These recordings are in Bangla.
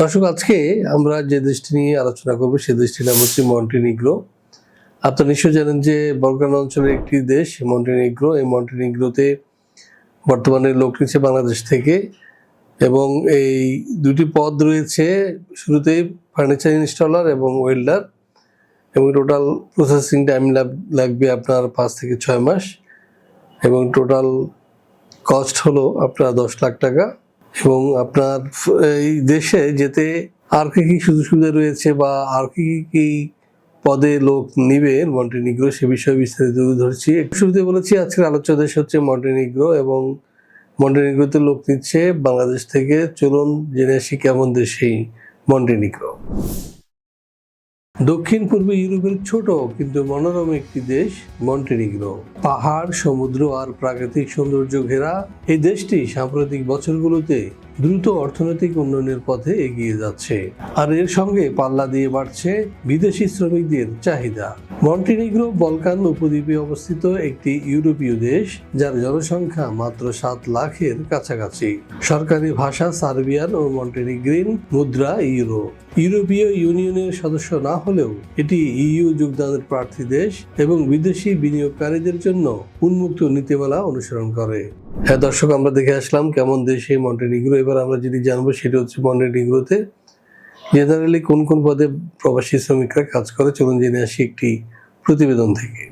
দর্শক, আজকে আমরা যে দেশটি নিয়ে আলোচনা করব, সে দেশটির নাম হচ্ছে মন্টিনিগ্রো। আপনারা নিশ্চয় জানেন যে বলকান অঞ্চলের একটি দেশ, মন্টিনিগ্রো। এই মন্টিনিগ্রোতে বর্তমানে লোক নিচ্ছে বাংলাদেশ থেকে এবং এই দুটি পদ রয়েছে শুরুতেই ফার্নিচার ইনস্টলার এবং ওয়েল্ডার। এবং টোটাল প্রসেসিং টাইম লাগবে আপনার পাঁচ থেকে ছয় মাস। এবং টোটাল কস্ট হলো আপনার দশ লাখ টাকা। এবং আপনার এই দেশে যেতে আর কি কি সুযোগ সুবিধা রয়েছে বা আর কি কি পদে লোক নিবে মন্টেনিগ্রো সে বিষয়ে বিস্তারিত ধরছি। একটু শুরুতে বলেছি, আজকের আলোচ্য দেশ হচ্ছে মন্টেনিগ্রো এবং মন্টেনিগ্রোতে লোক নিচ্ছে বাংলাদেশ থেকে। চলুন জেনে আসি কেমন দেশেই মন্টেনিগ্রো। দক্ষিণ পূর্ব ইউরোপের ছোট কিন্তু মনোরম একটি দেশ, মন্টেনিগ্রো। পাহাড়, সমুদ্র আর প্রাকৃতিক সৌন্দর্য ঘেরা এই দেশটি সাম্প্রতিক বছরগুলোতে দ্রুত অর্থনৈতিক উন্নয়নের পথে এগিয়ে যাচ্ছে। আর এর সঙ্গে পাল্লা দিয়ে বাড়ছে বিদেশি শ্রমিকদের চাহিদা। মন্টিনিগ্রো বলকান উপদ্বীপে অবস্থিত একটি ইউরোপীয় দেশ, যার জনসংখ্যা মাত্র সাত লাখের কাছাকাছি। সরকারি ভাষা সার্বিয়ান ও মন্টেনিগ্রিন মুদ্রা ইউরো। ইউরোপীয় ইউনিয়নের সদস্য না হলেও এটি ইইউ যোগদানের প্রার্থী দেশ এবং বিদেশি বিনিয়োগকারীদের জন্য উন্মুক্ত নীতিমালা অনুসরণ করে। হ্যাঁ দর্শক, আমরা দেখে আসলাম কেমন দেশ এই মন্টেনিগ্রো। এবার আমরা যেটি জানব সেটা হচ্ছে মন্টেনিগ্রোতে জেনারেলি কোন কোন পদে প্রবাসী শ্রমিকরা কাজ করে? চলুন জেনে আসি একটি প্রতিবেদন থেকে।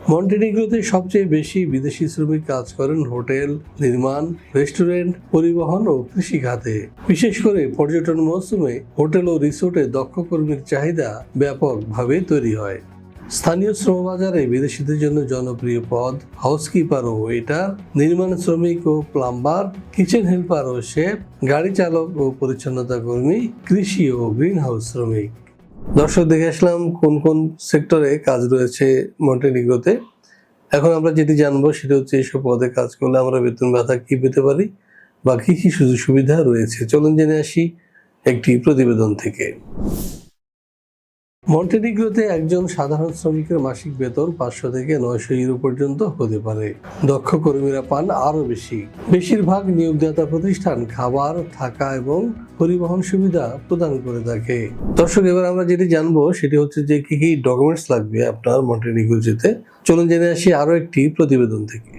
মন্টেনিগ্রোতে সবচেয়ে বেশি বিদেশি শ্রমিক কাজ করেন হোটেল, নির্মাণ, রেস্টুরেন্ট, পরিবহন ও কৃষি খাতে। বিশেষ করে পর্যটন মৌসুমে হোটেল ও রিসোর্টে দক্ষ কর্মীর চাহিদা ব্যাপকভাবে তৈরি হয়। স্থানীয় শ্রমবাজারে বিদেশিদের জন্য জনপ্রিয় পদ হাউসকিপার ও ওয়েটার নির্মাণ শ্রমিক ও প্লাম্বার কিচেন হেল্পার ও শেফ গাড়ি চালক ও পরিচ্ছন্নতা কর্মী, কৃষি ও গ্রিন হাউস শ্রমিক। দর্শক, দেখে আসলাম কোন কোন সেক্টরে কাজ রয়েছে মন্টেনিগ্রোতে। এখন আমরা যেটি জানব সেটা হচ্ছে এইসব পদে কাজ করলে আমরা বেতন ভাতা কি পেতে পারি বা কি কি সুযোগ সুবিধা রয়েছে। চলুন জেনে আসি একটি প্রতিবেদন থেকে। মন্টেনিগ্রোতে একজন সাধারণ শ্রমিকের মাসিক বেতন পাঁচশো থেকে নয়শো ইউরো পর্যন্ত হতে পারে। দক্ষ কর্মীরা পান আরও বেশি। বেশিরভাগ নিয়োগদাতা প্রতিষ্ঠান খাবার, থাকা এবং পরিবহন সুবিধা প্রদান করে থাকে। দর্শক, এবার আমরা যেটি জানব, সেটি হচ্ছে যে কি কি ডকুমেন্টস লাগবে আপনার মন্টেনিগ্রো যেতে? চলুন জেনে আসি আরও একটি প্রতিবেদন থেকে।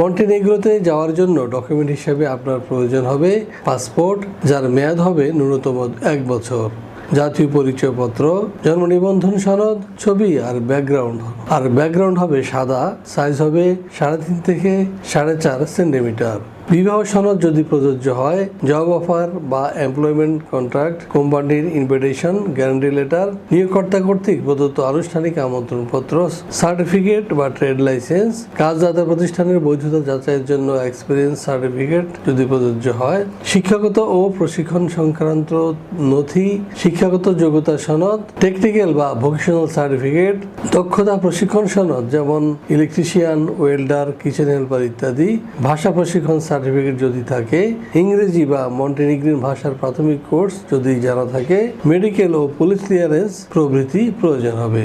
মন্টেনেগ্রোতে যাওয়ার জন্য ডকুমেন্ট হিসেবে আপনার প্রয়োজন হবে পাসপোর্ট, যার মেয়াদ হবে ন্যূনতম এক বছর, জাতীয় পরিচয়পত্র, জন্ম নিবন্ধন সনদ, ছবি আর ব্যাকগ্রাউন্ড আর ব্যাকগ্রাউন্ড হবে সাদা সাইজ হবে সাড়ে তিন থেকে সাড়ে চার সেন্টিমিটার বিবাহ সনদ যদি প্রযোজ্য হয় জব অফার বা এমপ্লয়মেন্ট কন্ট্রাক্ট কোম্পানির ইনভিটেশন গ্যারান্টি লেটার নিয়োগকর্তা কর্তৃক প্রদত্ত আনুষ্ঠানিক আমন্ত্রণপত্র সার্টিফিকেট বা ট্রেড লাইসেন্স কাজদাতা প্রতিষ্ঠানের বৈধতা যাচাইয়ের জন্য এক্সপিরিয়েন্স সার্টিফিকেট যদি প্রযোজ্য হয়, শিক্ষাগত ও প্রশিক্ষণ সংক্রান্ত নথি, শিক্ষাগত যোগ্যতা সনদ টেকনিক্যাল বা ভোকেশনাল সার্টিফিকেট দক্ষতা প্রশিক্ষণ সনদ, যেমন ইলেকট্রিশিয়ান ওয়েল্ডার কিচেন হেল্পার ইত্যাদি, ভাষা প্রশিক্ষণ সার্টিফিকেট যদি থাকে, ইংরেজি বা মন্টেনিগ্রিন ভাষার প্রাথমিক কোর্স যদি জানা থাকে মেডিকেল ও পুলিশ ক্লিয়ারেন্স প্রভৃতি প্রয়োজন হবে।